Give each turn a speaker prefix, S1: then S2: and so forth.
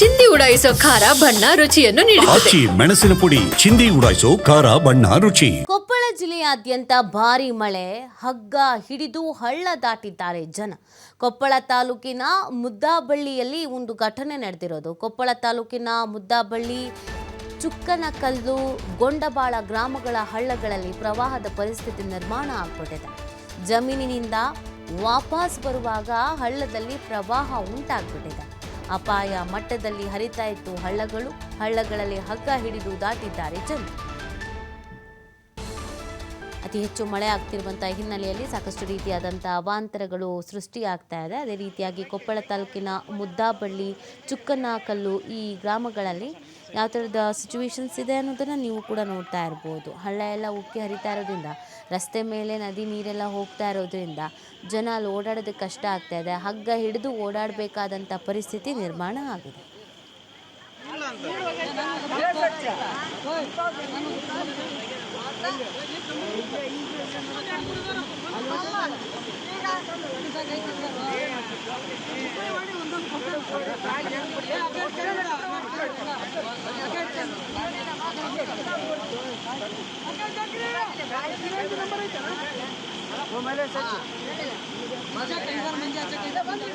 S1: ಚಿಂದಿ ಉಡಾಯಿಸೋ ಖಾರ ಬಣ್ಣ ರುಚಿಯನ್ನು ನೀಡುತ್ತದೆ.
S2: ಆಚಿ ಮೆಣಸಿನ ಪುಡಿ ಚಿಂದಿ ಉಡಾಯಿಸೋ ಖಾರ ಬಣ್ಣ ರುಚಿ.
S3: ಕೊಪ್ಪಳ ಜಿಲ್ಲೆಯಾದ್ಯಂತ ಭಾರಿ ಮಳೆ ಹಗ್ಗ ಹಿಡಿದು ಹಳ್ಳ ದಾಟಿದ್ದಾರೆ ಜನ. ಕೊಪ್ಪಳ ತಾಲೂಕಿನ ಮುದ್ದಾಬಳ್ಳಿಯಲ್ಲಿ ಒಂದು ಘಟನೆ ನಡೆದಿರೋದು. ಕೊಪ್ಪಳ ತಾಲೂಕಿನ ಮುದ್ದಾಬಳ್ಳಿ ಚುಕ್ಕನಕಲ್ಲು ಗೊಂಡಬಾಳ ಗ್ರಾಮಗಳ ಹಳ್ಳಗಳಲ್ಲಿ ಪ್ರವಾಹದ ಪರಿಸ್ಥಿತಿ ನಿರ್ಮಾಣ ಆಗ್ಬಿಟ್ಟಿದೆ. ಜಮೀನಿನಿಂದ ವಾಪಸ್ ಬರುವಾಗ ಹಳ್ಳದಲ್ಲಿ ಪ್ರವಾಹ ಉಂಟಾಗ್ಬಿಟ್ಟಿದೆ. ಅಪಾಯ ಮಟ್ಟದಲ್ಲಿ ಹರಿತಾ ಇತ್ತು ಹಳ್ಳಗಳು ಹಳ್ಳಗಳಲ್ಲಿ ಹಗ್ಗ ಹಿಡಿದು ದಾಟಿದ್ದಾರೆ ಜನರು. ಅತಿ ಹೆಚ್ಚು ಮಳೆ ಆಗ್ತಿರುವಂಥ ಹಿನ್ನೆಲೆಯಲ್ಲಿ ಸಾಕಷ್ಟು ರೀತಿಯಾದಂಥ ಅವಾಂತರಗಳು ಸೃಷ್ಟಿಯಾಗ್ತಾ ಇದೆ. ಅದೇ ರೀತಿಯಾಗಿ ಕೊಪ್ಪಳ ತಾಲೂಕಿನ ಮುದ್ದಾಬಳ್ಳಿ, ಚುಕ್ಕನಕಲ್ಲು ಈ ಗ್ರಾಮಗಳಲ್ಲಿ ಯಾವ ಥರದ ಸಿಚುವೇಶನ್ಸ್ ಇದೆ ಅನ್ನೋದನ್ನು ನೀವು ಕೂಡ ನೋಡ್ತಾ ಇರ್ಬೋದು. ಹಳ್ಳ ಎಲ್ಲ ಉಕ್ಕಿ ಹರಿತಾ ಇರೋದ್ರಿಂದ, ರಸ್ತೆ ಮೇಲೆ ನದಿ ನೀರೆಲ್ಲ ಹೋಗ್ತಾ ಇರೋದ್ರಿಂದ ಜನ ಅಲ್ಲಿ ಓಡಾಡೋದಕ್ಕೆ ಕಷ್ಟ ಆಗ್ತಾ ಇದೆ. ಹಗ್ಗ ಹಿಡಿದು ಓಡಾಡಬೇಕಾದಂಥ ಪರಿಸ್ಥಿತಿ ನಿರ್ಮಾಣ ಆಗಿದೆ. ಮಜಾ ಕೈಗಾರ ಮಂಜಾ ಬಂದ್ರೆ